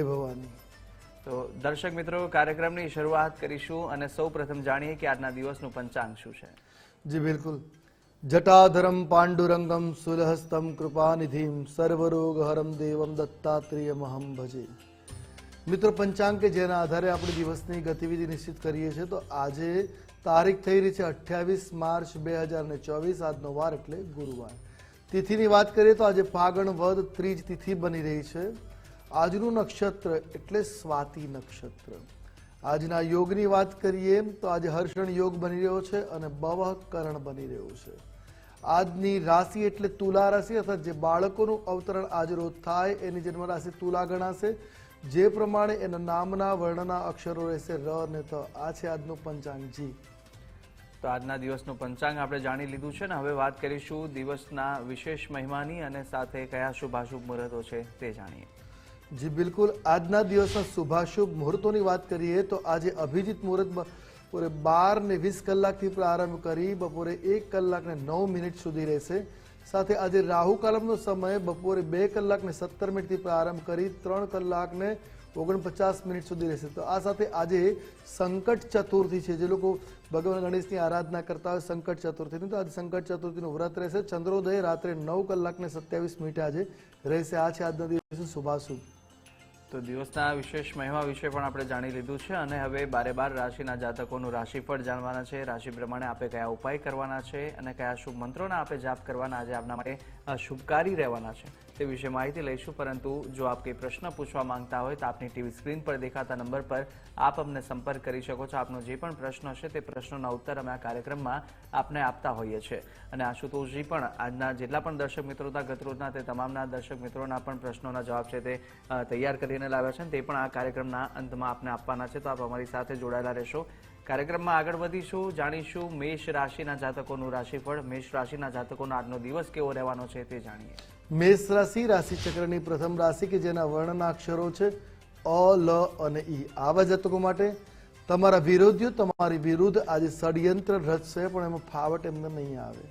ભવાની. તો દર્શક મિત્રો કાર્યક્રમની શરૂઆત કરીશું અને સૌ પ્રથમ જાણીએ કે આજના દિવસનું પંચાંગ શું છે. જી બિલકુલ. જટાધરમ પાંડુરંગમ સુલહસ્તમ કૃપાનિધિમ સર્વરોગહરમ દેવમ દત્તાત્રેયમહમ ભજે. મિત્રો પંચાંગ કે જેના આધારે આપણે દિવસની ગતિવિધિ નિશ્ચિત કરીએ છીએ તો આજે તારીખ થઈ રહી છે અઠ્યાવીસ માર્ચ બે હજાર ને ચોવીસ આજનો વાર એટલે ગુરુવાર. તિથિની વાત કરીએ તો આજે ફાગણ વદ ત્રીજ તિથિ બની રહી છે. આજનું નક્ષત્ર એટલે સ્વાતિ નક્ષત્ર. આજના યોગની વાત કરીએ તો આજે હર્ષણ યોગ બની રહ્યો છે અને બવકરણ બની રહ્યો છે. આજની રાશિ એટલે તુલા રાશિ અર્થાત જે બાળકોનું અવતરણ આજ રોજ થાય એની જન્મ રાશિ તુલા ગણાશે. જે પ્રમાણે એના નામના, વર્ણના, અક્ષરો રહેશે ર ને ત. આ છે આજનું પંચાંગજી. તો આજના દિવસનું પંચાંગ આપણે જાણી લીધું છે ને. હવે વાત કરીશું દિવસના વિશેષ મહેમાની અને સાથે કયા શુભાશુભ મુહૂર્તો છે તે જાણીએ. જી, બિલકુલ. આજના દિવસના શુભાશુભ મુહૂર્તોની વાત કરીએ તો આજે અભિજીત મુહૂર્ત બપોરે બાર ને વીસ કલાકથી પ્રારંભ કરી બપોરે એક કલાક ને નવ મિનિટ સુધી રહેશે. સાથે આજે રાહુ કાલમનો સમય બપોરે બે કલાક ને સત્તર મિનિટથી પ્રારંભ કરી ત્રણ કલાક ને ઓગણપચાસ મિનિટ સુધી રહેશે. તો આ સાથે આજે સંકટ ચતુર્થી છે. જે લોકો ભગવાન ગણેશની આરાધના કરતા હોય સંકટ ચતુર્થીની, તો આજે સંકટ ચતુર્થીનું વ્રત રહેશે. ચંદ્રોદય રાત્રે નવ કલાક ને સત્યાવીસ મિનિટે આજે રહેશે. આ છે આજના દિવસે શુભાશુભ. તો દિવસના વિશેષ મહિમા વિશે પણ આપણે જાણી લીધું છે અને હવે બારે બાર રાશિના જાતકોનું રાશિફળ જાણવાના છે. રાશિ પ્રમાણે આપણે કયા ઉપાય કરવાના છે અને કયા શુભ મંત્રોના આપણે જાપ કરવાના આજે આપના માટે શુભકારી રહેવાના છે. તે વિશે માહિતી લઈશું, પરંતુ જો આપ કંઈ પ્રશ્ન પૂછવા માંગતા હોય તો આપની ટીવી સ્ક્રીન પર દેખાતા નંબર પર આપ અમને સંપર્ક કરી શકો છો. આપનો જે પણ પ્રશ્ન હશે તે પ્રશ્નોના ઉત્તર અમે આ કાર્યક્રમમાં આપને આપતા હોઈએ છીએ. અને આશુતોષજી પણ આજના જેટલા પણ દર્શક મિત્રો હતા, ગતરોજના તે તમામના દર્શક મિત્રોના પણ પ્રશ્નોના જવાબ છે તે તૈયાર કરીને લાવ્યા છે તે પણ આ કાર્યક્રમના અંતમાં આપને આપવાના છે. તો આપ અમારી સાથે જોડાયેલા રહેશો. કાર્યક્રમમાં આગળ વધીશું, જાણીશું મેષ રાશિના જાતકોનું રાશિફળ. મેષ રાશિના જાતકોનો આજનો દિવસ કેવો રહેવાનો છે તે જાણીએ. મેષ રાશિ રાશિ ચક્રની પ્રથમ રાશિ કે જેના વર્ણના અક્ષરો છે અ, લ અને ઈ. આવા જાતકો માટે તમારા વિરોધીઓ તમારી વિરુદ્ધ આજે ષડયંત્ર રચશે, પણ એમાં ફાવટ એમને નહીં આવે.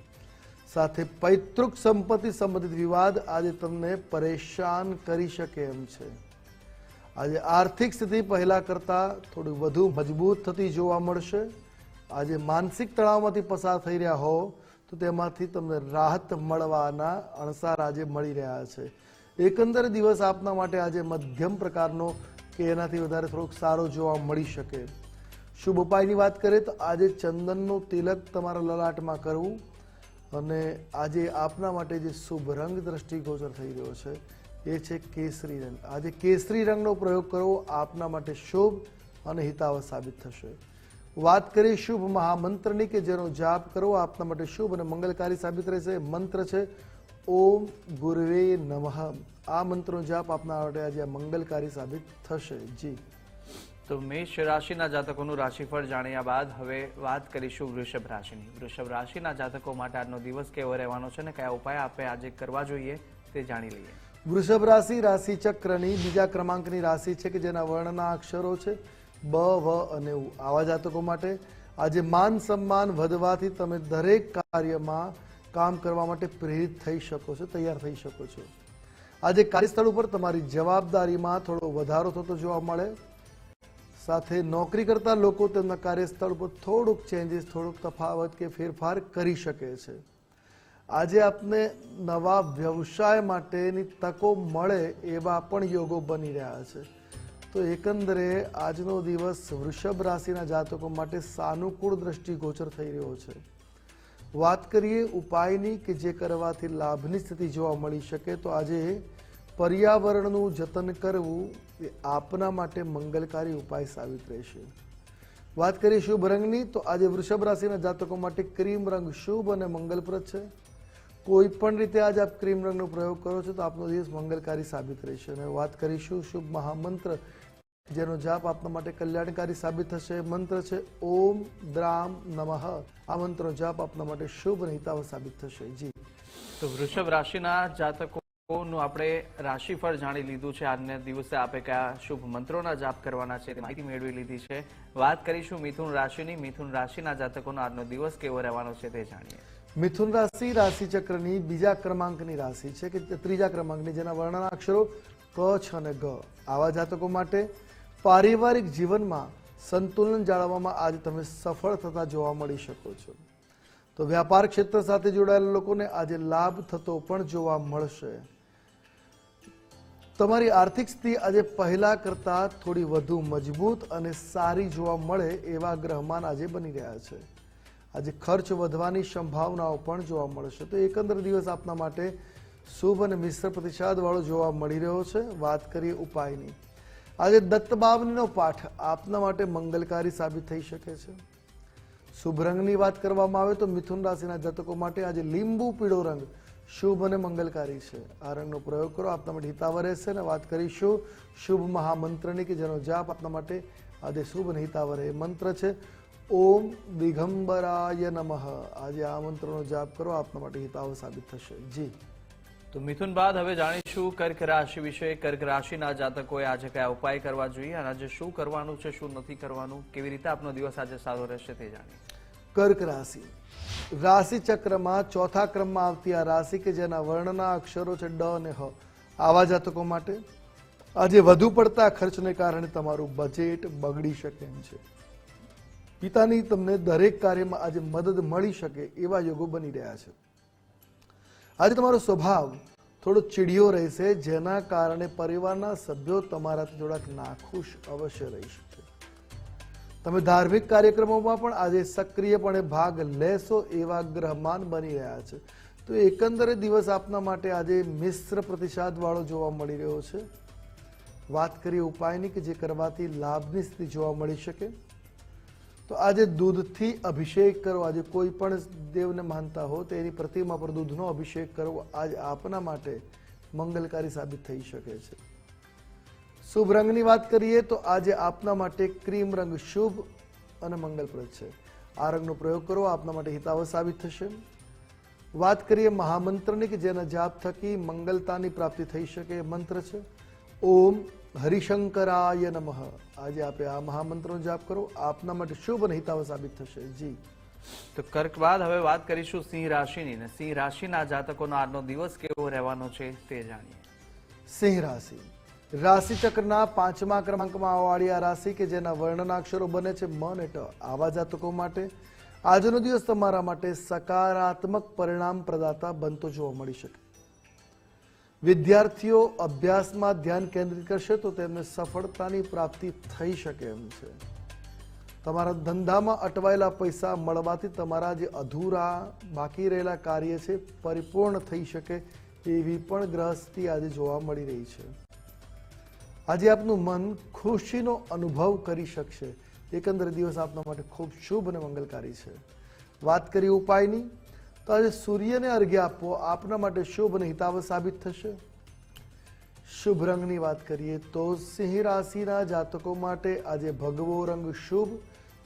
સાથે પૈતૃક સંપત્તિ સંબંધિત વિવાદ આજે તમને પરેશાન કરી શકે એમ છે. આજે આર્થિક સ્થિતિ પહેલા કરતા થોડી વધુ મજબૂત થતી જોવા મળશે. આજે માનસિક તણાવમાંથી પસાર થઈ રહ્યા હો તો તેમાંથી તમને રાહત મળવાના અણસાર આજે મળી રહ્યા છે. એકંદર દિવસ આપના માટે આજે મધ્યમ પ્રકારનો કે એનાથી વધારે થોડોક સારો જોવા મળી શકે. શુભ ઉપાયની વાત કરીએ તો આજે ચંદનનું તિલક તમારા લલાટમાં કરવું અને આજે આપના માટે જે શુભ રંગ દ્રષ્ટિગોચર થઈ રહ્યો છે એ છે કેસરી રંગ. આજે કેસરી રંગનો પ્રયોગ કરવો આપના માટે શુભ અને હિતાવહ સાબિત થશે. વાત કરી શુભ મહામંત્રની કે જેનો જાપ કરો આપના માટે શુભ અને મંગલકારી સાબિત રહેશે મંત્ર છે ઓમ ગુરવે નમઃ. આ મંત્રનો જાપ આપના માટે આજે મંગલકારી સાબિત થશે. જી. તો મેષ રાશિના જાતકોનું રાશિફળ જાણ્યા બાદ હવે વાત કરીશું વૃષભ રાશિની. વૃષભ રાશિના જાતકો માટે આજનો દિવસ કેવો રહેવાનો છે ને કયા ઉપાય આપણે આજે કરવા જોઈએ તે જાણી લઈએ. વૃષભ રાશિ રાશિ ચક્રની બીજા ક્રમાંકની રાશિ છે કે જેના વર્ણના અક્ષરો છે? બ, વ અને ઉ. આવા જાતકો માટે આજે માન સન્માન વધવાથી તમે દરેક કાર્યમાં કામ કરવા માટે પ્રેરિત થઈ શકો છો, તૈયાર થઈ શકો છો. આજે કાર્યસ્થળ ઉપર તમારી જવાબદારીમાં થોડો વધારો થતો જોવા મળે. સાથે નોકરી કરતા લોકો તેમના કાર્યસ્થળ પર થોડુંક ચેન્જીસ થોડુંક તફાવત કે ફેરફાર કરી શકે છે. આજે આપને નવા વ્યવસાય માટેની તકો મળે એવા પણ યોગો બની રહ્યા છે. તો એકંદરે આજનો દિવસ વૃષભ રાશિના જાતકો માટે સાનુકૂળ દ્રષ્ટિગોચર થઈ રહ્યો છે. વાત કરીએ ઉપાયની કે જે કરવાથી લાભની સ્થિતિ જોવા મળી શકે, તો આજે પર્યાવરણનું જતન કરવું એ આપના માટે મંગલકારી ઉપાય સાબિત રહેશે. વાત કરીએ શુભ રંગની, તો આજે વૃષભ રાશિના જાતકો માટે ક્રીમ રંગ શુભ અને મંગલપ્રદ છે. કોઈ પણ રીતે આજે આપ ક્રીમ રંગનો પ્રયોગ કરો છો, તો આપનો દિવસ મંગલકારી સાબિત રહેશે. અને વાત કરીશું શુભ મહામંત્ર જેનો જાપ આપના માટે કલ્યાણકારી સાબિત થશે. મંત્ર છે ઓમ દ્રામ નમઃ. આ મંત્રનો જાપ આપના માટે શુભ અને હિતાવ સાબિત થશે. જી. તો વૃષભ રાશિના જાતકોનું આપણે રાશિફળ જાણી લીધું છે. આજના દિવસે આપે કયા શુભ મંત્રોના જાપ કરવાના છે તે માહિતી મેળવી લીધી છે. વાત કરીશું મિથુન રાશિની. મિથુન રાશિના જાતકોનો આજનો દિવસ કેવો રહેવાનો છે તે જાણીએ. મિથુન રાશિ રાશિ ચક્રની બીજા ક્રમાંકની રાશિ છે કે ત્રીજા ક્રમાંકની જેના વર્ણના અક્ષરો ક છ અને ગ. આવા જાતકો માટે પારિવારિક જીવનમાં સંતુલન જાળવવામાં આજે તમે સફળ થતા જોવા મળી શકો છો. તો વ્યાપાર ક્ષેત્ર સાથે જોડાયેલા લોકોને આજે લાભ થતો પણ જોવા મળશે. તમારી આર્થિક સ્થિતિ આજે પહેલા કરતા થોડી વધુ મજબૂત અને સારી જોવા મળે એવા ગ્રહમાન આજે બની રહ્યા છે. આજે ખર્ચ વધવાની સંભાવનાઓ પણ જોવા મળશે. તો એકંદર દિવસ આપના માટે શુભ અને મિશ્ર પ્રતિસાદ વાળો જોવા મળી રહ્યો છે. વાત કરીએ ઉપાયની. આજે દત્તબાવનીનો પાઠ આપના માટે મંગલકારી સાબિત થઈ શકે છે. શુભ રંગની વાત કરવામાં આવે તો મિથુન રાશિના જતકો માટે આજે લીંબુ પીળો રંગ શુભ અને મંગલકારી છે. આ રંગનો પ્રયોગ કરો, આપના માટે હિતાવહ રહેશે અને વાત કરીશું શુભ મહામંત્રની કે જેનો જાપ આપના માટે આજે શુભ અને હિતાવહ રહે. મંત્ર છે, ઓમ દિગંબરાય નમઃ. આજે આ મંત્રનો જાપ કરો, આપના માટે હિતાવ સાબિત થશે. જી. તો મિથુન બાદ હવે જાણીશું કર્ક રાશિ વિશે. કર્ક રાશિના જાતકોએ આજે કયા ઉપાય કરવા જોઈએ અને આજે શું કરવાનું છે, શું નથી કરવાનું, કેવી રીતે આપનો દિવસ આજે સારો રહેશે તે જાણીએ. કર્ક રાશિ. રાશિ ચક્રમાં ચોથા ક્રમમાં આવતી આ રાશિ કે જેના વર્ણના અક્ષરો છે, ડ અને હ. આવા જાતકો માટે આજે વધુ પડતા ખર્ચને કારણે તમારું બજેટ બગડી શકે એમ છે. પિતાની તમને દરેક કાર્યમાં આજે મદદ મળી શકે એવા યોગો બની રહ્યા છે. આજે તમારો સ્વભાવ થોડો ચીડિયો રહેશે, જેના કારણે પરિવારના સભ્યો તમારાથી થોડાક નાખુશ અવશ્ય રહી શકે. તમે ધાર્મિક કાર્યક્રમોમાં પણ આજે સક્રિયપણે ભાગ લેશો એવા ગ્રહમાન બની રહ્યા છે. તો એકંદરે દિવસ આપના માટે આજે મિશ્ર પ્રતિસાદવાળો જોવા મળી રહ્યો છે. વાત કરીએ ઉપાયની કે જે કરવાથી લાભની સ્થિતિ જોવા મળી શકે. તો આજે દૂધથી અભિષેક કરવો આજે કોઈ પણ દેવને માનતા હો તો એની પ્રતિમા પર દૂધનો અભિષેક કરવો આજ આપના માટે મંગલકારી સાબિત થઈ શકે છે. શુભ રંગની વાત કરીએ તો આજે આપના માટે ક્રીમ રંગ શુભ અને મંગલપ્રદ છે. આ રંગનો પ્રયોગ કરો, આપના માટે હિતાવહ સાબિત થશે. વાત કરીએ મહામંત્રની કે જેના જાપ થકી મંગલતાની પ્રાપ્તિ થઈ શકે એ મંત્ર છે. ઓમ હરિશંકરાય નમઃ. આજે આપે આ મહામંત્રનો જાપ કરો. આપના માટે શુભ અને સાબિત થશે. જી. તો કર્ક બાદ હવે વાત કરીશું સિંહ રાશિની ને. સિંહ રાશિના જાતકોનો આજનો દિવસ કેવો રહેવાનો છે તે જાણીએ. સિંહ રાશિ. રાશિ ચક્રના પાંચમા ક્રમાંકમાં આવવાળી આ રાશિ કે જેના વર્ણના અક્ષરો બને છે મ અને ટ આવા જાતકો માટે. આજનો દિવસ તમારા માટે સકારાત્મક પરિણામ પ્રદાતા બનતો જોવા મળી શકે. વિદ્યાર્થીઓ અભ્યાસમાં ધ્યાન કેન્દ્રિત કરશે તો તેમને સફળતાની પ્રાપ્તિ થઈ શકે એમ છે. તમારા ધંધામાં અટવાયેલા પૈસા મળવાથી તમારા જે અધૂરા બાકી રહેલા કાર્ય છે, પરિપૂર્ણ થઈ શકે એવી પણ ગ્રહસ્થિતિ આજે જોવા મળી રહી છે. આજે આપનું મન ખુશીનો અનુભવ કરી શકશે. એકંદર દિવસ આપના માટે ખૂબ શુભ અને મંગલકારી છે. વાત કરીએ ઉપાયની. તો આજે સૂર્યને અર્ઘ્ય આપવો આપના માટે શુભ અને હિતાવ સાબિત થશે. શુભ રંગની વાત કરીએ તો સિંહ રાશિના જાતકો માટે આજે ભગવો રંગ શુભ,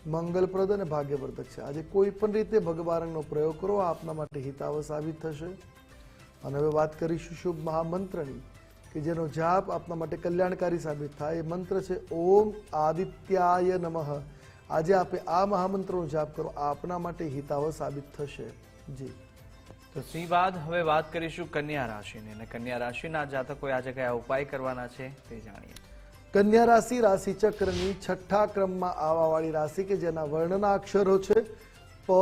મંગલપ્રદ અને ભાગ્યવર્ધક છે. આજે કોઈ પણ રીતે ભગવા રંગનો પ્રયોગ કરો, આપના માટે હિતાવ સાબિત થશે. અને હવે વાત કરીશું શુભ મહામંત્રની, કે જેનો જાપ આપના માટે કલ્યાણકારી સાબિત થાય. એ મંત્ર છે, ઓમ આદિત્યાય નમઃ. આજે આપે આ મહામંત્રનો જાપ કરો, આપના માટે હિતાવ સાબિત થશે. જી. તો સિંહ બાદ હવે વાત કરીશું કન્યા રાશિની અને કન્યા રાશિના જાતકોએ આજે કયા ઉપાય કરવાના છે તે જાણીએ. કન્યા રાશિ રાશિ ચક્રની છઠ્ઠા ક્રમમાં આવવાવાળી રાશિ કે જેના વર્ણના અક્ષરો છે પ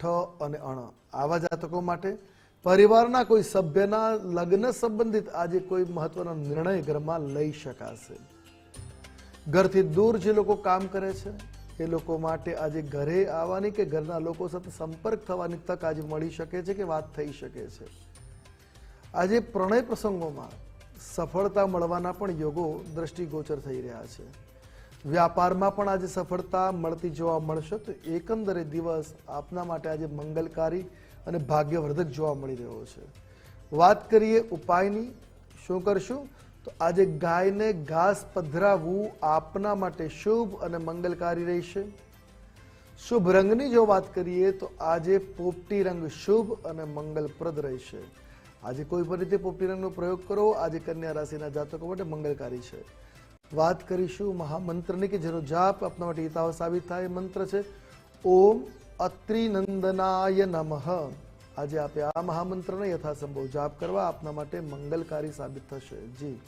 ઠ અને અણ. આવા જાતકો માટે પરિવારના કોઈ સભ્યના લગ્ન સંબંધિત આજે કોઈ મહત્વનો નિર્ણય ઘરમાં લઈ શકાશે. ઘરથી દૂર જે લોકો કામ કરે છે એ લોકો માટે આજે ઘરે આવવાની કે ઘરના લોકો સાથે સંપર્ક થવાની તક આજે મળી શકે છે કે વાત થઈ શકે છે? આજે પ્રણય પ્રસંગોમાં સફળતા મળવાના પણ યોગો દ્રષ્ટિગોચર થઈ રહ્યા છે. વ્યાપારમાં પણ આજે સફળતા મળતી જોવા મળશે તો એકંદરે દિવસ આપના માટે આજે મંગલકારી અને ભાગ્યવર્ધક જોવા મળી રહ્યો છે. વાત કરીએ ઉપાયની. શું કરશું? તો આજે ગાયને ઘાસ પધરાવવું આપના માટે શુભ અને મંગલકારી રહેશે. શુભ રંગની જો વાત કરીએ તો આજે પોપટી રંગ શુભ અને મંગલપ્રદ રહેશે. આજે કોઈ પણ રીતે પોપટી રંગનો પ્રયોગ કરો, આજે કન્યા રાશિના જાતકો માટે મંગલકારી છે. વાત કરીશું મહામંત્રની કે જેનો જાપ આપના માટે હિતાવ સાબિત થાય. મંત્ર છે, ઓમ અત્રિનંદનાય નમઃ. આજે આપે આ મહામંત્રને યથાસંભવ જાપ કરવા આપના માટે મંગલકારી સાબિત થશે. જી.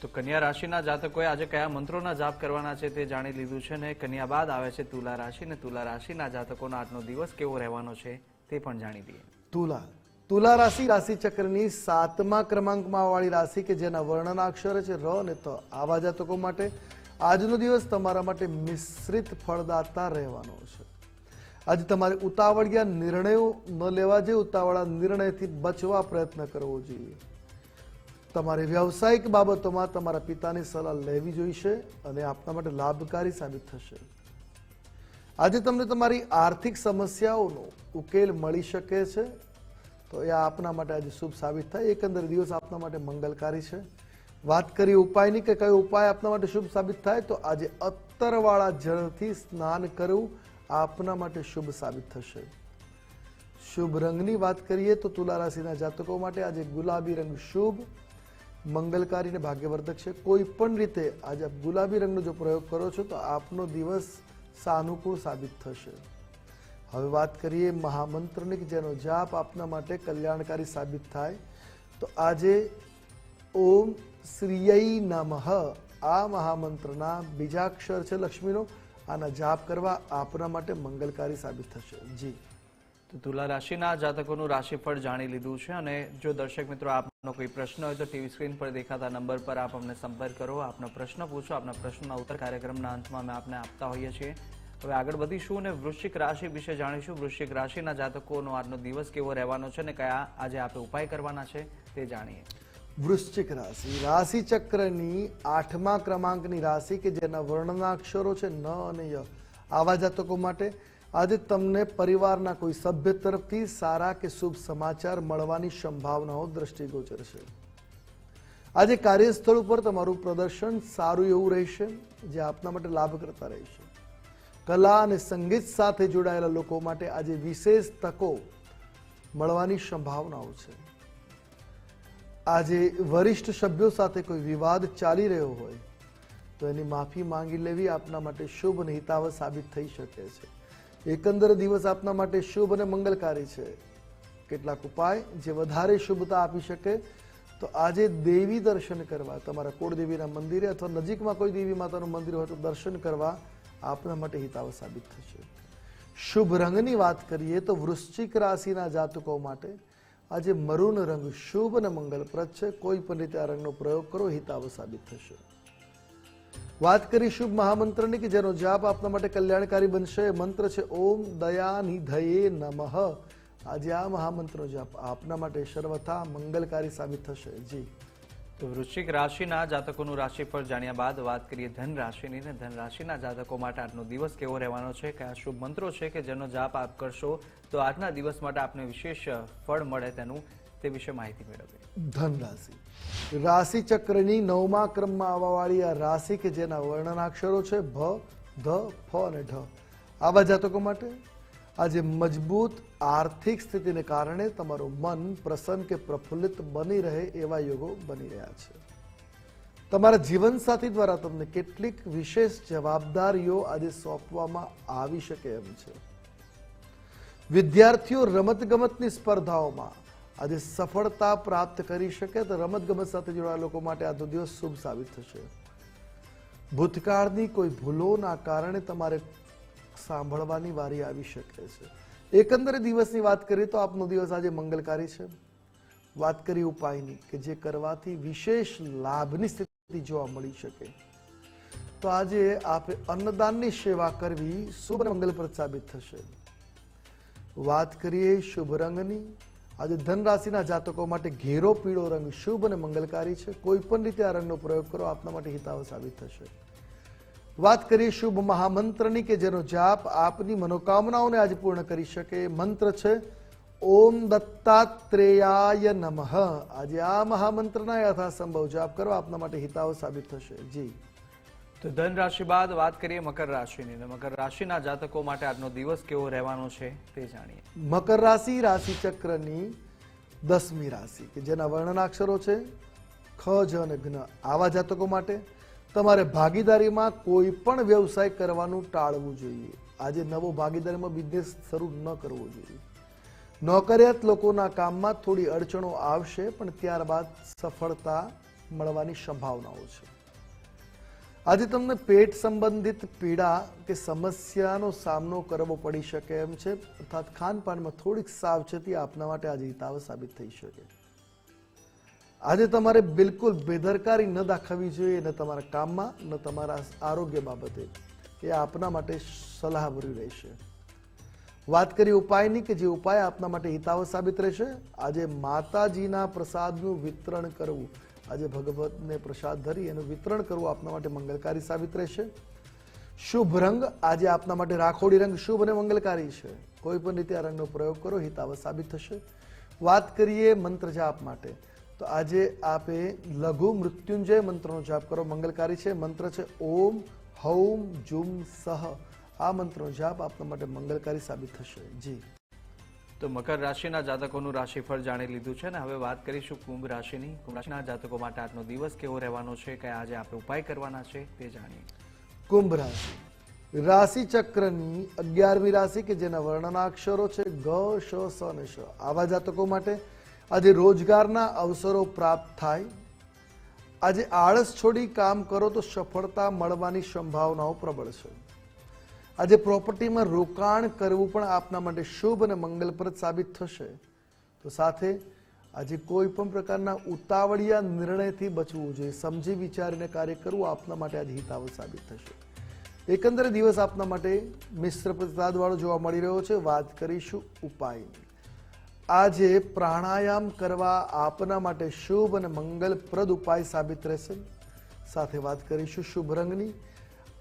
તો કન્યા રાશિના જાતકોએ આજે કયા મંત્રોના જાપ કરવાના છે તે જાણી લીધું છે ને કન્યા બાદ આવે છે તુલા રાશિ ને તુલા રાશિના જાતકોનો આજનો દિવસ કેવો રહેવાનો છે તે પણ જાણી લઈએ. તુલા. તુલા રાશિ રાશિ ચક્રની સાતમા ક્રમાંકમાં વાળી રાશિ કે જેના વર્ણના અક્ષર છે ર ને ત. આવા જાતકો માટે આજનો દિવસ તમારા માટે મિશ્રિત ફળદાતા રહેવાનો છે. આજે તમારે ઉતાવળિયા નિર્ણયો ન લેવા જોઈએ ઉતાવળા નિર્ણયથી બચવા પ્રયત્ન કરવો જોઈએ. તમારે વ્યવસાયિક બાબતોમાં તમારા પિતાની સલાહ લેવી જોઈશે અને આપના માટે લાભકારી સાબિત થશે. આજે તમને તમારી આર્થિક સમસ્યાઓનો ઉકેલ મળી શકે છે. તો એ આપના માટે આજે શુભ સાબિત થાય. એકંદર દિવસ આપના માટે મંગલકારી છે. વાત કરી ઉપાયની કે કયો ઉપાય આપના માટે શુભ સાબિત થાય, તો આજે અત્તરવાળા જળથી સ્નાન કરવું આપના માટે શુભ સાબિત થશે. શુભ રંગની વાત કરીએ તો તુલા રાશિના જાતકો માટે આજે ગુલાબી રંગ શુભ, મંગલકારી અને ભાગ્યવર્ધક છે. કોઈ પણ રીતે આજે આપ ગુલાબી રંગનો જો પ્રયોગ કરો છો તો આપનો દિવસ સાનુકૂળ સાબિત થશે. હવે વાત કરીએ મહામંત્રની કે જેનો જાપ આપના માટે કલ્યાણકારી સાબિત થાય. તો આજે ઓમ શ્રીય નમઃ. આ મહામંત્રના બીજા અક્ષર છે લક્ષ્મીનો. આના જાપ કરવા આપના માટે મંગલકારી સાબિત થશે. જી. તો તુલા રાશિના જાતકોનું રાશિફળ જાણી લીધું છે અને જો દર્શક મિત્રો આપનો કોઈ પ્રશ્ન હોય તો ટીવી સ્ક્રીન પર દેખાતા નંબર પર આપ અમને સંપર્ક કરો. આપનો પ્રશ્ન પૂછો, આપના પ્રશ્નના ઉત્તર કાર્યક્રમના અંતમાં અમે આપને આપતા હોઈએ છીએ. હવે આગળ વધીશું અને વૃશ્ચિક રાશિ વિશે જાણીશું. વૃશ્ચિક રાશિના જાતકોનો આજનો દિવસ કેવો રહેવાનો છે અને કયા આજે આપણે ઉપાય કરવાના છે તે જાણીએ. વૃશ્ચિક રાશિ. રાશિ ચક્રની આઠમા ક્રમાંકની રાશિ કે જેના વર્ણના અક્ષરો છે ન અને ય. આવા જાતકો માટે આજે તમને પરિવારના કોઈ સભ્ય તરફથી સારા કે શુભ સમાચાર મળવાની સંભાવનાઓ દ્રષ્ટિગોચર છે આજે કાર્યસ્થળ ઉપર તમારું પ્રદર્શન સારું એવું રહેશે, જે આપના માટે લાભ કરતા રહેશે. કલા અને સંગીત સાથે જોડાયેલા લોકો માટે આજે વિશેષ તકો મળવાની સંભાવનાઓ છે. આજે વરિષ્ઠ સભ્યો સાથે કોઈ વિવાદ ચાલી રહ્યો હોય, તો એની માફી માંગી લેવી આપના માટે શુભ અને હિતાવ સાબિત થઈ શકે છે. એકંદર દિવસ આપના માટે શુભ અને મંગલકારી છે. કેટલાક ઉપાય જે વધારે શુભતા આપી શકે, તો આજે દેવી દર્શન કરવા, તમારા કુળદેવીના મંદિરે અથવા નજીકમાં કોઈ દેવી માતાનું મંદિર હોય તો દર્શન કરવા આપના માટે હિતાવ સાબિત થશે. શુભ રંગની વાત કરીએ તો વૃશ્ચિક રાશિના જાતકો માટે આજે મરૂન રંગ શુભ અને મંગલપ્રદ છે. કોઈ પણ રીતે આ રંગનો પ્રયોગ કરો હિતાવ સાબિત થશે. વાત કરી શુભ મહામંત્રની કે જેનો જાપ આપના માટે કલ્યાણકારી બનશે. મંત્ર છે, ઓમ દયાનિધયે નમઃ. આજે આ મહામંત્રનો જાપ આપના માટે સર્વથા મંગલકારી સાબિત થશે. જી. તો વૃશ્ચિક રાશિના જાતકોનું રાશિફળ જાણ્યા બાદ વાત કરીએ ધન રાશિની ને ધન રાશિના જાતકો માટે આજનો દિવસ કેવો રહેવાનો છે? કયા શુભ મંત્રો છે કે જેનો જાપ આપ કરશો તો આજના દિવસ માટે આપને વિશેષ ફળ મળે તેનું તે વિશે માહિતી મેળવીએ. ધન રાશિ રાશિ ચક્રની નવમા ક્રમમાં આવવાવાળી આ રાશિ કે જેના વર્ણનાક્ષરો છે ભ, ધ, ફ અને ઢ. આવા જાતકો માટે આજે મજબૂત આર્થિક સ્થિતિને કારણે તમારું મન પ્રસન્ન કે પ્રફુલ્લિત બની રહે એવા યોગો બની રહ્યા છે. તમારા જીવનસાથી દ્વારા તમને કેટલીક વિશેષ જવાબદારીઓ આજે સોંપવામાં આવી શકે એમ છે. વિદ્યાર્થીઓ રમતગમતની સ્પર્ધાઓમાં આજે સફળતા પ્રાપ્ત કરી શકે તો રમતગમત સાથે જોડાયેલા લોકો માટે આજનો દિવસ શુભ સાબિત થશે. ભૂતકાળની કોઈ ભૂલોના કારણે તમારે સાંભળવાની વારી આવી શકે છે. એકંદરે દિવસની વાત કરીએ તો આપનો દિવસ આજે મંગલકારી છે. વાત કરી ઉપાયની કે જે કરવાથી વિશેષ લાભની સ્થિતિ જોવા મળી શકે. તો આજે આપે અન્નદાનની સેવા કરવી શુભ અને મંગલપ્રદ સાબિત થશે. વાત કરીએ શુભ રંગની. આજે ધન રાશિના જાતકો માટે ઘેરો પીળો રંગ શુભ અને મંગલકારી છે. કોઈ પણ રીતે આ રંગનો પ્રયોગ કરો, આપના માટે હિતાવ સાબિત થશે. વાત કરીએ શુભ મહામંત્રની કે જેનો જાપ આપની મનોકામનાઓને આજે પૂર્ણ કરી શકે. મંત્ર છે ઓમ દત્તાત્રેયાય નમઃ. આજે આ મહામંત્રના યથાસંભવ જાપ કરો આપના માટે હિતાવ સાબિત થશે. જી. તો ધન રાશિ બાદ વાત કરીએ મકર રાશિની. મકર રાશિના જાતકો માટે આજનો દિવસ કેવો રહેવાનો છે તે જાણીએ. મકર રાશિ રાશિ ચક્રની દસમી રાશિ કે જેના વર્ણનાક્ષરો છે ખ જ અને જ્ઞ આવા જાતકો માટે તમારે ભાગીદારીમાં કોઈ પણ વ્યવસાય કરવાનું ટાળવું જોઈએ. આજે નવો ભાગીદારીમાં બિઝનેસ શરૂ ન કરવો જોઈએ. નોકરિયાત લોકોના કામમાં થોડી અડચણો આવશે, પણ ત્યારબાદ સફળતા મળવાની સંભાવનાઓ છે. આજે તમને પેટ સંબંધિત પીડા કે સમસ્યાનો સામનો કરવો પડી શકે એમ છે. અર્થાત ખાનપાનમાં થોડીક સાવચેતી આપના માટે આજે હિતાવ સાબિત થઈ શકે. આજે તમારે બિલકુલ બેદરકારી ન દાખવવી જોઈએ, ન તમારા કામમાં, ન તમારા આરોગ્ય બાબતે, એ આપના માટે સલાહભર્યું રહેશે. વાત કરીએ ઉપાયની કે જે ઉપાય આપના માટે હિતાવ સાબિત રહેશે? આજે માતાજીના પ્રસાદનું વિતરણ કરવું. આજે ભગવતને પ્રસાદ ધરી એનું વિતરણ કરવું આપના માટે મંગલકારી સાબિત રહેશે. શુભ રંગ આજે આપના માટે રાખોડી રંગ શુભ અને મંગલકારી છે. કોઈ પણ રીતે આ રંગનો પ્રયોગ કરો હિતાવ સાબિત થશે. વાત કરીએ મંત્ર જાપ માટે. તો આજે આપે લઘુ મૃત્યુંજય મંત્રનો જાપ કરો. મંગલકારી છે મંત્ર છે ઓમ હૌમ જુમ સહ. આ મંત્રનો જાપ આપના માટે મંગલકારી સાબિત થશે. જી. તો મકર રાશિના જાતકોનું રાશિફળ જાણી લીધું છે ને. હવે વાત કરીશું કુંભ રાશિની. કુંભ રાશિના જાતકો માટે આજનો દિવસ કેવો રહેવાનો છે કે આજે આપણે ઉપાય કરવાના છે તે જાણીએ. કુંભ રાશિ. રાશિ ચક્રની અગિયારમી રાશિ કે જેના વર્ણના અક્ષરો છે ગ શ સ અને શ. આવા જાતકો માટે આજે રોજગારના અવસરો પ્રાપ્ત થાય. આજે આળસ છોડી કામ કરો તો સફળતા મળવાની સંભાવનાઓ પ્રબળ છે. આજે પ્રોપર્ટીમાં રોકાણ કરવું પણ આપના માટે શુભ અને મંગલપ્રદ સાબિત થશે. તો સાથે આજે કોઈ પણ પ્રકારના ઉતાવળિયા નિર્ણયથી બચવું જોઈએ. સમજી વિચારીને કાર્ય કરવું આપના માટે આજે હિતાવ સાબિત થશે. એકંદરે દિવસ આપના માટે મિશ્ર પ્રસાદવાળો જોવા મળી રહ્યો છે. વાત કરીશું ઉપાયની. આજે પ્રાણાયામ કરવા આપના માટે શુભ અને મંગલપ્રદ ઉપાય સાબિત રહેશે. સાથે વાત કરીશું શુભ રંગની.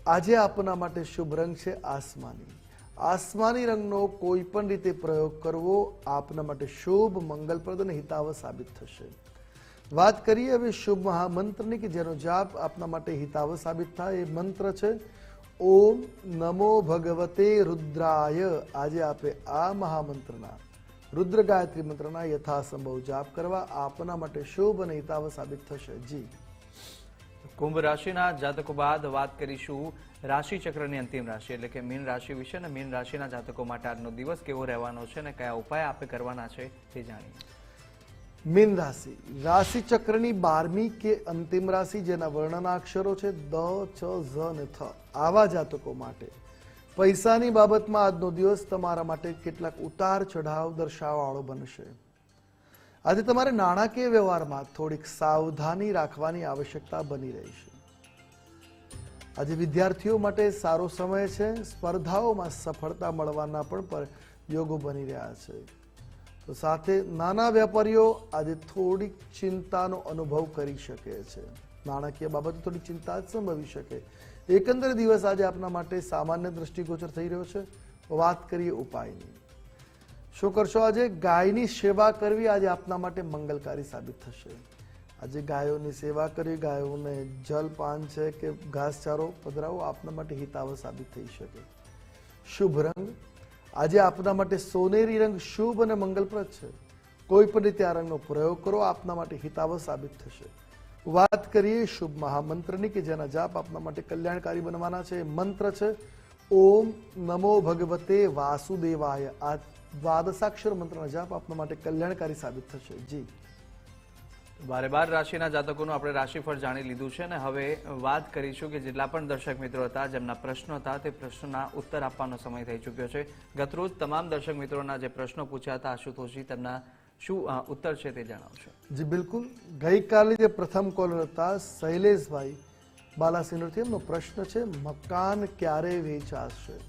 આજે આપના માટે શુભ રંગ છે આસમાની. આસમાની રંગનો કોઈ પણ રીતે પ્રયોગ કરવો આપના માટે શુભ, મંગલપ્રદ અને હિતાવ સાબિત થશે. વાત કરીએ હવે શુભ મહામંત્રની કે જેનો જાપ આપના માટે હિતાવ સાબિત થાય એ મંત્ર છે, ઓમ નમો ભગવતે રુદ્રાય. આજે આપે આ મહામંત્રના રુદ્ર ગાયત્રી મંત્રના યથાસંભવ જાપ કરવા આપના માટે શુભ અને હિતાવ સાબિત થશે. જી. કુંભ રાશિના જાતકો બાદ વાત કરીશું રાશિ ચક્રની અંતિમ રાશિ એટલે કે મીન રાશિ વિશે અને મીન રાશિના જાતકો માટે આજનો દિવસ કેવો રહેવાનો છે અને કયા ઉપાય આપે કરવાના છે તે જાણીએ. મીન રાશિ. રાશિ ચક્રની બારમી કે અંતિમ રાશિ જેના વર્ણના અક્ષરો છે દ ચ ઝ અને થ. આવા જાતકો માટે. પૈસાની બાબતમાં આજનો દિવસ તમારા માટે કેટલાક ઉતાર ચઢાવ દર્શાવવાળો બનશે. આજે તમારે નાણાકીય વ્યવહારમાં થોડીક સાવધાની રાખવાની આવશ્યકતા બની રહી છે. આજે વિદ્યાર્થીઓ માટે સારો સમય છે, સ્પર્ધાઓમાં સફળતા મળવાના પણ યોગો બની રહ્યા છે. તો સાથે નાના વેપારીઓ આજે થોડીક ચિંતાનો અનુભવ કરી શકે છે. નાણાકીય બાબતે થોડી ચિંતા જ સંભવી શકે. એકંદરે દિવસ આજે આપના માટે સામાન્ય દ્રષ્ટિગોચર થઈ રહ્યો છે. વાત કરીએ ઉપાયની. શું કરશો આજે? ગાયની સેવા કરવી આજે આપના માટે મંગલકારી સાબિત થશે. આજે ગાયોની સેવા કરી ગાયોને જલપાન છે કે ઘાસચારો પધરાવો આપના માટે હિતાવ સાબિત થઈ શકે. શુભ રંગ. આજે આપના માટે સોનેરી રંગ શુભ અને મંગલપ્રદ છે. કોઈ પણ રીતે આ રંગનો પ્રયોગ કરો, આપના માટે હિતાવ સાબિત થશે. વાત કરીએ શુભ મહામંત્રની કે જેના જાપ આપના માટે કલ્યાણકારી બનવાના છે. મંત્ર છે, ઓમ નમો ભગવતે વાસુદેવાય. આ દ્વાદશાક્ષર મંત્રના જાપ આપના માટે કલ્યાણકારી સાબિત થશે. જી. બારે બાર રાશિના જાતકોનું આપણે રાશિફળ જાણી લીધું છે અને હવે વાત કરીશું કે જેટલા પણ દર્શક મિત્રો હતા, જેમના પ્રશ્નો હતા, તે પ્રશ્નોના ઉત્તર આપવાનો સમય થઈ ચૂક્યો છે. ગતરોજ તમામ દર્શક મિત્રોના જે પ્રશ્નો પૂછ્યા હતા, આશુતોષજી, તેમના શું ઉત્તર છે તે જણાવશો? જી, બિલકુલ. ગઈકાલે જે પ્રથમ કોલર હતા, શૈલેષભાઈ બાલાસિનોરથી, એમનો પ્રશ્ન છે, મકાન ક્યારે વેચાશે?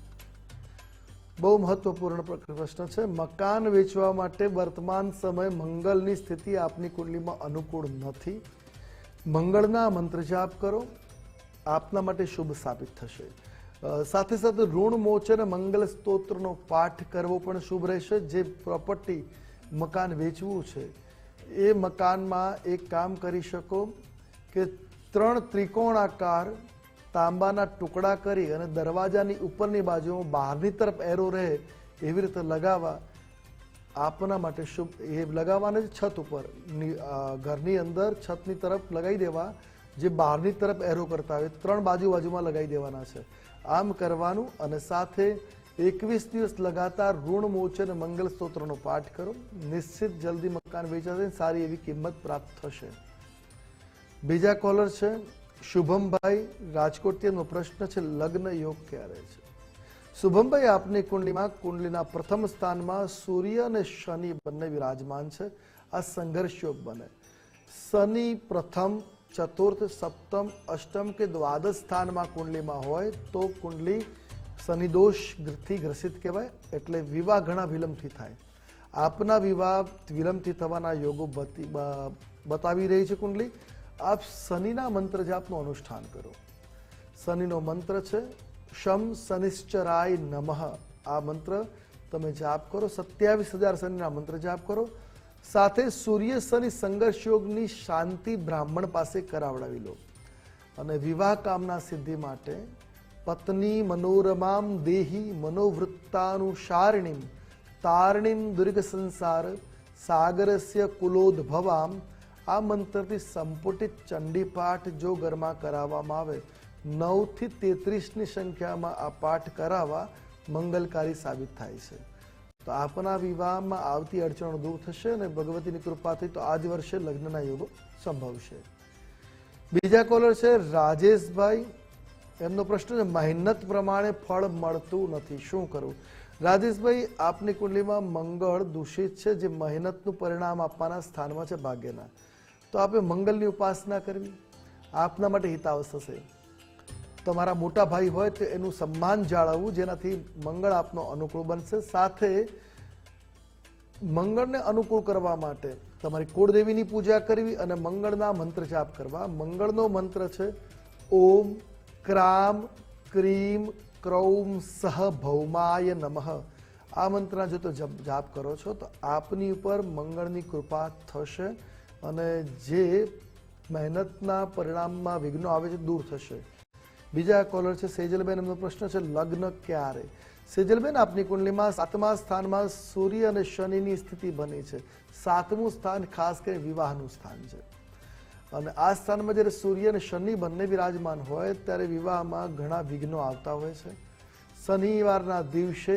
બહુ મહત્વપૂર્ણ પ્રશ્ન છે, મકાન વેચવા માટે વર્તમાન સમય મંગળની સ્થિતિ આપની કુંડલીમાં અનુકૂળ નથી. મંગળના મંત્ર જાપ કરો, આપના માટે શુભ સાબિત થશે. સાથે સાથે ઋણ મોચન મંગલ સ્તોત્રનો પાઠ કરવો પણ શુભ રહેશે. જે પ્રોપર્ટી મકાન વેચવું છે, એ મકાનમાં એક કામ કરી શકો કે ત્રણ ત્રિકોણાકાર તાંબાના ટુકડા કરી અને દરવાજાની ઉપરની બાજુમાં બહારની તરફ એરો રહે એવી રીતે લગાવવા. આપના માટે શુભ, એ લગાવવાના જ છત ઉપર ઘરની અંદર છતની તરફ લગાવી દેવા, જે બહારની તરફ એરો કરતા હોય, ત્રણ બાજુ બાજુમાં લગાવી દેવાના છે. આમ કરવાનું અને સાથે એકવીસ દિવસ લગાતાર ઋણ મોચન મંગલ સ્તોત્રનો પાઠ કરો. નિશ્ચિત જલ્દી મકાન વેચાશે સારી એવી કિંમત પ્રાપ્ત થશે. બીજા કોલર છે, શુભમભાઈ રાજકોટથી એમનો પ્રશ્ન છે, લગ્ન યોગ ક્યારે છે? શુભમભાઈ, આપની કુંડલીમાં, કુંડલીના પ્રથમ સ્થાનમાં સૂર્ય અને શનિ બંને વિરાજમાન છે. આ સંઘર્ષ યોગ બને. શનિ પ્રથમ, ચતુર્થ, સપ્તમ, અષ્ટમ કે દ્વાદશ સ્થાનમાં કુંડલીમાં હોય તો કુંડલી શનિદોષથી ગ્રસિત કહેવાય, એટલે વિવાહ ઘણા વિલંબથી થાય. આપના વિવાહ વિલંબથી થવાના યોગો બતાવી રહી છે કુંડલી. આપ શનિના મંત્ર જાપનું અનુષ્ઠાન કરો. શનિનો મંત્ર છે, શમ શનિશ્ચરાય નમઃ. આ મંત્ર તમે જાપ કરો, સત્યાવીસ હજાર શનિના મંત્ર જાપ કરો, સાથે સૂર્ય શનિ સંઘર્ષ યોગની શાંતિ બ્રાહ્મણ પાસે કરાવડાવી લો. અને વિવાહ કામના સિદ્ધિ માટે પત્ની મનોરમામ દેહી મનોવૃત્તાનુસારિણીમ તારણીમ દુર્ગ સંસાર સાગરસ્ય કુલોદ્ભવામ આ મંત્રથી સંપુટિત ચંડીપાઠ જો ઘરમાં કરાવવામાં આવે નવથી તેત્રીસની સંખ્યામાં આ પાઠ કરાવવા મંગલકારી સાબિત થાય છે તો આપના વિવાહમાં આવતી અડચણો દૂર થશે અને ભગવતીની કૃપાથી તો આ જ વર્ષે લગ્નના યોગો સંભવશે બીજા કોલર છે રાજેશભાઈ એમનો પ્રશ્ન છે, મહેનત પ્રમાણે ફળ મળતું નથી. શું કરવું રાજેશભાઈ આપની કુંડલીમાં મંગળ દૂષિત છે, જે મહેનતનું પરિણામ આપવાના સ્થાનમાં છે ભાગ્યના. તો આપે મંગળની ઉપાસના કરવી. આપના માટે હિતાવ થશે. તમારા મોટા ભાઈ હોય તો એનું સન્માન જાળવવું જેનાથી મંગળ આપનો અનુકૂળ બનશે. સાથે મંગળને અનુકૂળ કરવા માટે તમારી કુળદેવીની પૂજા કરવી અને મંગળના મંત્ર જાપ કરવા. મંગળનો મંત્ર છે, ઓમ ક્રામ, ક્રીમ, ક્રૌમ સહ ભૌમાય નમઃ. આ મંત્રના જો તો જપ કરો છો, તો આપની ઉપર મંગળની કૃપા થશે અને જે મહેનતના પરિણામમાં વિઘ્નો આવે છે, દૂર થશે. બીજા કોલર છે, સેજલબેન. એમનો પ્રશ્ન છે, લગ્ન ક્યારે? સેજલબેન, આપની કુંડલીમાં સાતમા સ્થાનમાં સૂર્ય અને શનિની સ્થિતિ બની છે. સાતમું સ્થાન ખાસ કરીને વિવાહનું સ્થાન છે. અને આ સ્થાનમાં જ્યારે સૂર્ય અને શનિ બંને વિરાજમાન હોય, ત્યારે વિવાહમાં ઘણા વિઘ્નો આવતા હોય છે. શનિવારના દિવસે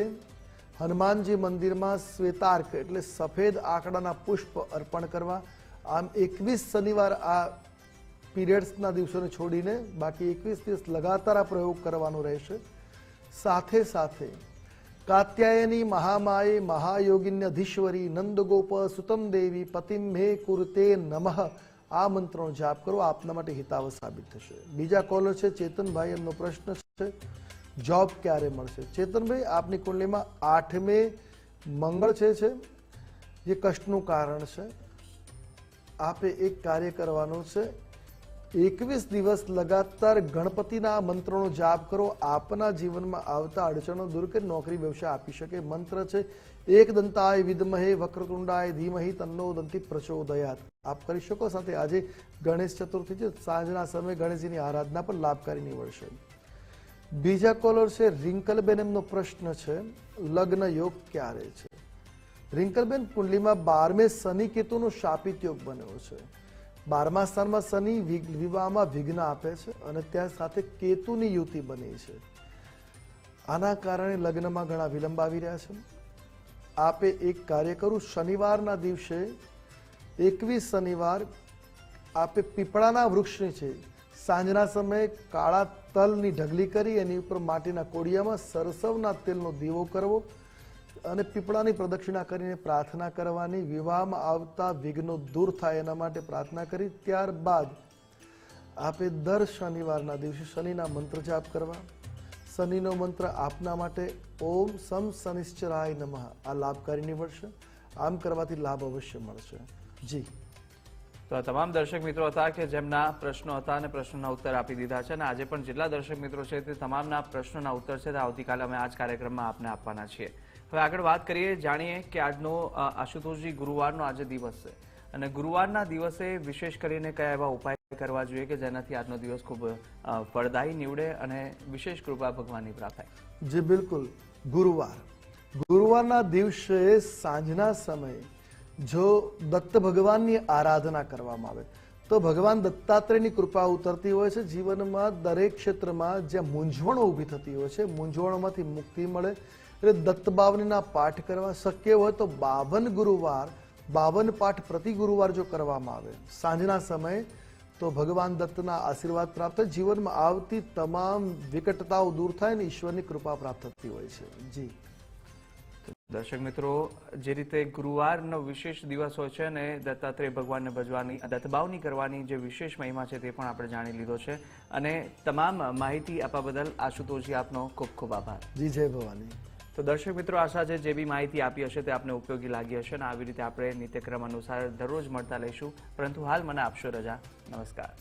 હનુમાનજી મંદિરમાં શ્વેતાર્ક એટલે સફેદ આંકડાના પુષ્પ અર્પણ કરવા, આમ એકવીસ શનિવાર આ પીરિયડ્સના દિવસોને છોડીને બાકી એકવીસ દિવસ લગાતાર આ પ્રયોગ કરવાનો રહેશે. સાથે સાથે કાત્યાયની મહામાએ મહાયોગિન્યધીશ્વરી નંદગોપ સુતમ દેવી પતિમ મે કુરતે નમઃ આ મંત્રનો જાપ કરો, આપના માટે હિતાવ સાબિત થશે. બીજા કોલર છે, ચેતનભાઈ, એમનો પ્રશ્ન છે જોબ ક્યારે મળશે? ચેતનભાઈ, આપની કુંડલીમાં આઠમે મંગળ છે છે? જે કષ્ટનું કારણ છે. આપે એક કાર્ય કરવાનું છે. એકવીસ દિવસ લગાતાર ગણપતિના મંત્રોનો જાપ કરો. આપના જીવનમાં આવતા અડચણો દૂર કરી નોકરી, વ્યવસાય આપી શકે. મંત્ર છે એક દંતાય વિદ્મહે વક્રતુંડાય ધીમહી તન્નો દંતી પ્રચોદયાત. આપ કરી શકો સાથે આજે ગણેશ ચતુર્થી છે. સાંજના સમયે ગણેશજીની આરાધના પણ લાભકારી નીવડશે. બીજા કોલર છે, રિંકલબેન એમનો પ્રશ્ન છે, લગ્ન યોગ ક્યારે છે? રિંકલબેન, કુંડલીમાં બારમે શનિ કેતુનો શાપિત યોગ બન્યો છે. બારમા સ્થાનમાં શનિ વિવાહમાં વિઘ્ન આપે છે અને ત્યાં સાથે કેતુની યુતિ બની છે. આના કારણે લગ્નમાં ઘણા વિલંબ આવી રહ્યા છે. આપે એક કાર્ય કરું. શનિવારના દિવસે, એકવીસ શનિવાર, આપે પીપળાના વૃક્ષની છે. સાંજના સમયે કાળા તલની ઢગલી કરી, એની ઉપર માટીના કોડિયામાં સરસવના તેલનો દીવો કરવો અને પીપળાની પ્રદક્ષિણા કરીને પ્રાર્થના કરવાની. વિવાહમાં આવતા વિઘ્નો દૂર થાય એના માટે પ્રાર્થના કરી. ત્યારબાદ આપે દર શનિવારના દિવસે શનિના મંત્ર જાપ કરવા. શનિનો મંત્ર આપના માટે. ઓમ સમ શનિશ્ચરાય નમઃ. આ લાભકારી નીવડશે આમ કરવાથી લાભ અવશ્ય મળશે. જી. તો આ તમામ દર્શક મિત્રો હતા કે જેમના પ્રશ્નો હતા અને પ્રશ્નોના ઉત્તર આપી દીધા છે અને આજે પણ જેટલા દર્શક મિત્રો છે તે તમામના પ્રશ્નોના ઉત્તર છે તે આવતીકાલે અમે આ જ કાર્યક્રમમાં આપને આપવાના છીએ. હવે આગળ વાત કરીએ, જાણીએ કે આજનો આશુતોષજી ગુરુવારનો આજે દિવસ છે. અને ગુરુવારના દિવસે વિશેષ કરીને કયા એવા ઉપાય કરવા જોઈએ કે જેનાથી આજનો દિવસ ખૂબ ફળદાયી નીવડે અને વિશેષ કૃપા ભગવાનની પ્રાપ્ત થાય. જી, બિલકુલ. ગુરુવાર. ગુરુવારના દિવસે સાંજના સમયે જો દત્ત ભગવાનની આરાધના કરવામાં આવે, તો ભગવાન દત્તાત્રેયની કૃપા ઉતરતી હોય છે. જીવનમાં દરેક ક્ષેત્રમાં જ્યાં મૂંઝવણો ઊભી થતી હોય છે, મૂંઝવણોમાંથી મુક્તિ મળે. એટલે દત્ત બાવનીના પાઠ કરવા શક્ય હોય તો બાવન ગુરુવાર, બાવન પાઠ પ્રતિ ગુરુવાર જો કરવામાં આવે, સાંજના સમયે તો ભગવાન દત્તના આશીર્વાદ પ્રાપ્ત. જીવનમાં આવતી તમામ વિકટતાઓ દૂર થાય ને ઈશ્વરની કૃપા પ્રાપ્ત થતી હોય છે. જી. દર્શક મિત્રો જે રીતે ગુરુવારનો વિશેષ દિવસ હોય છે અને દત્તાત્રેય ભગવાનને ભજવાની દત્તભાવની કરવાની જે વિશેષ મહિમા છે તે પણ આપણે જાણી લીધો છે. અને તમામ માહિતી આપવા બદલ આશુતોષજી આપનો ખૂબ ખૂબ આભાર. જી જય ભવાની. તો દર્શક મિત્રો, આશા છે જે બી માહિતી આપી હશે તે આપને ઉપયોગી લાગી હશે અને આવી રીતે આપણે નિત્યક્રમ અનુસાર દરરોજ મળતા લઈશું. પરંતુ હાલ મને આપશો રજા. નમસ્કાર.